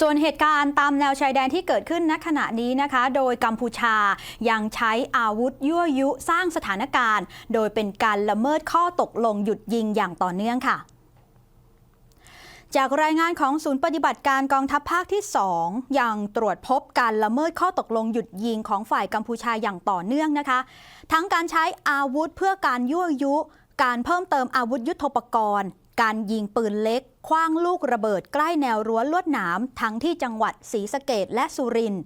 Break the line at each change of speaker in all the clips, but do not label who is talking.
ส่วนเหตุการณ์ตามแนวชายแดนที่เกิดขึ้นณขณะนี้นะคะ โดยกัมพูชายังใช้อาวุธยั่วยุสร้างสถานการณ์ โดยเป็นการละเมิดข้อตกลงหยุดยิงอย่างต่อเนื่องค่ะจากรายงานของศูนย์ปฏิบัติการกองทัพภาคที่ 2 ยังตรวจพบการละเมิดข้อตกลงหยุดยิงของฝ่ายกัมพูชาอย่างต่อเนื่องนะคะ ทั้งการใช้อาวุธเพื่อการยั่วยุ การเพิ่มเติมอาวุธยุโทโธปกรณ์ การยิงปืนเล็ก คว้างลูกระเบิดใกล้แนวรั้วลวดหนามทั้งที่จังหวัดศรีสะเกดและสุรินทร์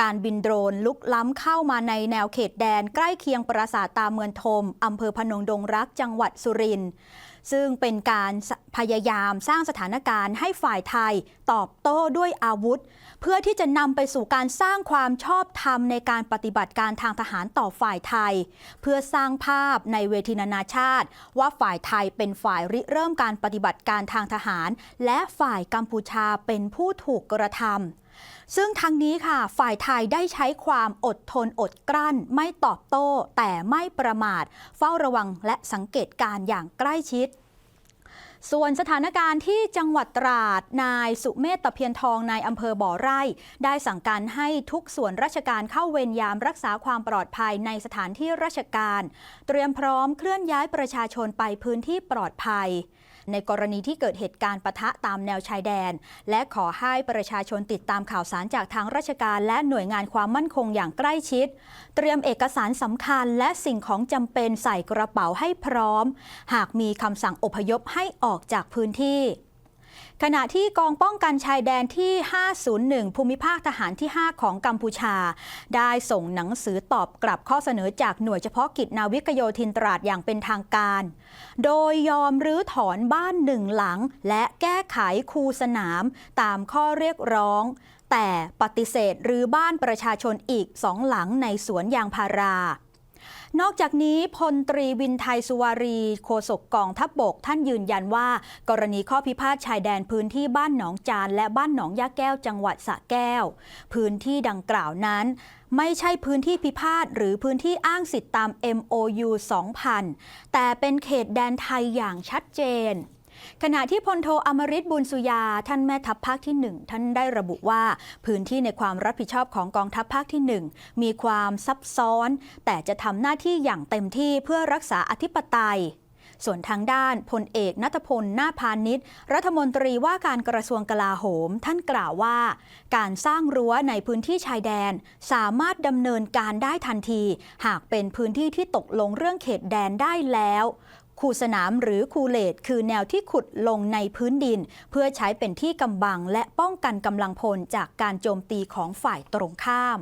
การบินโดรนลุกล้ำเข้ามาในแนวเขตแดนใกล้เคียงปราสาทตาเมืองทมอำเภอพนงดงรักจังหวัดสุรินทร์ซึ่งเป็นการพยายามสร้างสถานการณ์ให้ฝ่ายไทยตอบโต้ด้วยอาวุธ เพื่อที่จะนำไปสู่การสร้างความชอบธรรมในการปฏิบัติการทางทหารต่อฝ่ายไทย เพื่อสร้างภาพในเวทีนานาชาติ ว่าฝ่ายไทยเป็นฝ่ายริเริ่มการปฏิบัติการทางทหารและฝ่ายกัมพูชาเป็นผู้ถูกกระทำซึ่งทางนี้ค่ะ ฝ่ายไทยได้ใช้ความอดทนอดกลั้น ไม่ตอบโต้ แต่ไม่ประมาท เฝ้าระวังและสังเกตการ์อย่างใกล้ชิดส่วนสถานการณ์ที่จังหวัดตราด นายสุเมธตะเพียนทองนายอำเภอบ่อไร่ ได้สั่งการให้ทุกส่วนราชการเข้าเวรยามรักษาความปลอดภัยในสถานที่ราชการ เตรียมพร้อมเคลื่อนย้ายประชาชนไปพื้นที่ปลอดภัยในกรณีที่เกิดเหตุการณ์ปะทะตามแนวชายแดน และขอให้ประชาชนติดตามข่าวสารจากทางราชการ และหน่วยงานความมั่นคงอย่างใกล้ชิด เตรียมเอกสารสำคัญ และสิ่งของจำเป็นใส่กระเป๋าให้พร้อม หากมีคำสั่งอพยพให้ออกจากพื้นที่ ขณะที่กองป้องกันชายแดนที่ 501 ภูมิภาคทหารที่ 5 ของกัมพูชา ได้ส่งหนังสือตอบกลับข้อเสนอจากหน่วยเฉพาะกิจนาวิกโยธินตราดอย่างเป็นทางการ โดยยอมรื้อถอนบ้านหนึ่งหลัง และแก้ไขคูสนามตามข้อเรียกร้อง แต่ปฏิเสธรื้อบ้านประชาชนอีกสองหลังในสวนยางพารา นอกจากนี้พลตรีวินไทยสุวารีโฆษกกองทัพบบก ท่านยืนยันว่า กรณีข้อพิพาทชายแดนพื้นที่บ้านหนองจาน และบ้านหนองยาแก้วจังหวัดสระแก้ว พื้นที่ดังกล่าวนั้น ไม่ใช่พื้นที่พิพาทหรือพื้นที่อ้างสิทธิตาม MOU 2000 แต่เป็นเขตแดนไทยอย่างชัดเจน ขณะที่พลโทอมริตบุญสุยา ท่านแม่ทัพภาคที่ 1 ท่านได้ระบุว่า พื้นที่ในความรับผิดชอบของกองทัพภาคที่ 1 มีความซับซ้อน แต่จะทำหน้าที่อย่างเต็มที่เพื่อรักษาอธิปไตยส่วนทางด้านพลเอกนัทพล นาพานิชรัฐมนตรีว่าการกระทรวงกลาโหม ท่านกล่าวว่า การสร้างรั้วในพื้นที่ชายแดน สามารถดำเนินการได้ทันที หากเป็นพื้นที่ที่ตกลงเรื่องเขตแดนได้แล้ว คูสนามหรือคูเลตคือแนวที่ขุดลงในพื้นดิน เพื่อใช้เป็นที่กำบังและป้องกันกำลังพลจากการโจมตีของฝ่ายตรงข้าม